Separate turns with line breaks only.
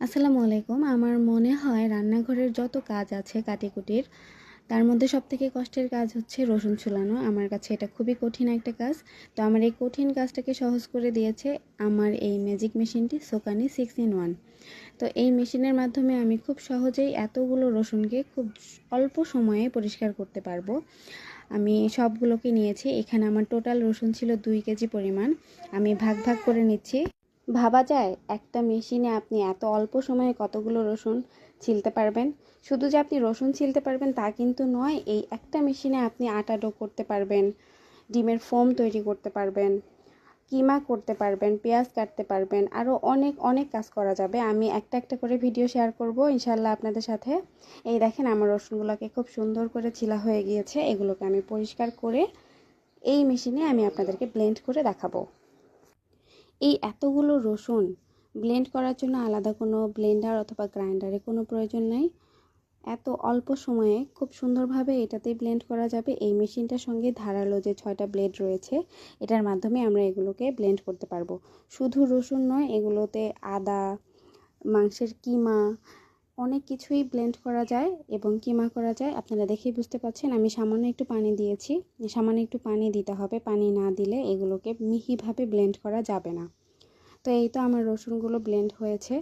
আসসালামু আলাইকুম। আমার মনে হয় রান্নাঘরের যত কাজ আছে কাটিকুটির, তার মধ্যে সবথেকে কষ্টের কাজ হচ্ছে রসুন ছুলানো। আমার কাছে এটা খুবই কঠিন একটা কাজ। তো আমার এই কঠিন কাজটাকে সহজ করে দিয়েছে আমার এই ম্যাজিক মেশিনটি সোকানি সিক্স ইন ওয়ান তো এই মেশিনের মাধ্যমে আমি খুব সহজেই এতগুলো রসুনকে খুব অল্প সময়ে পরিষ্কার করতে পারব। আমি সবগুলোকে নিয়েছি। এখানে আমার টোটাল রসুন ছিল দুই কেজি পরিমাণ। আমি ভাগ ভাগ করে নিচ্ছি। ভাবা যায়, একটা মেশিনে আপনি এত অল্প সময়ে কতগুলো রসুন ছিলতে পারবেন? শুধু যে আপনি রসুন ছিলতে পারবেন তা কিন্তু নয়, এই একটা মেশিনে আপনি আটা ডো করতে পারবেন, ডিমের ফোম তৈরি করতে পারবেন, কিমা করতে পারবেন, পেঁয়াজ কাটতে পারবেন আরও অনেক অনেক কাজ করা যাবে। আমি একটা একটা করে ভিডিও শেয়ার করব ইনশাল্লাহ আপনাদের সাথে। এই দেখেন আমার রসুনগুলোকে খুব সুন্দর করে ছিলা হয়ে গিয়েছে, এগুলোকে আমি পরিষ্কার করে এই মেশিনে আমি আপনাদেরকে ব্লেন্ড করে দেখাবো। এই এতগুলো রসুন ব্লেন্ড করার জন্য আলাদা কোনো ব্লেন্ডার অথবা গ্রাইন্ডারের কোনো প্রয়োজন নাই। এত অল্প সময়ে খুব সুন্দরভাবে এটাতেই ব্লেন্ড করা যাবে। এই মেশিনটার সঙ্গে ধারালো যে ছয়টা ব্লেড রয়েছে, এটার মাধ্যমে আমরা এগুলোকে ব্লেন্ড করতে পারব। শুধু রসুন নয়, এগুলোতে আদা, মাংসের কিমা, অনেক কিছুই ব্লেন্ড করা যায় এবং কিমা করা যায়। আপনারা দেখেই বুঝতে পারছেন আমি সামান্য একটু পানি দিয়েছি। সামান্য একটু পানি দিতে হবে। পানি না দিলে এগুলোকে মিহিভাবে ব্লেন্ড করা যাবে না। তো এই তো আমার রসুনগুলো ব্লেন্ড হয়েছে।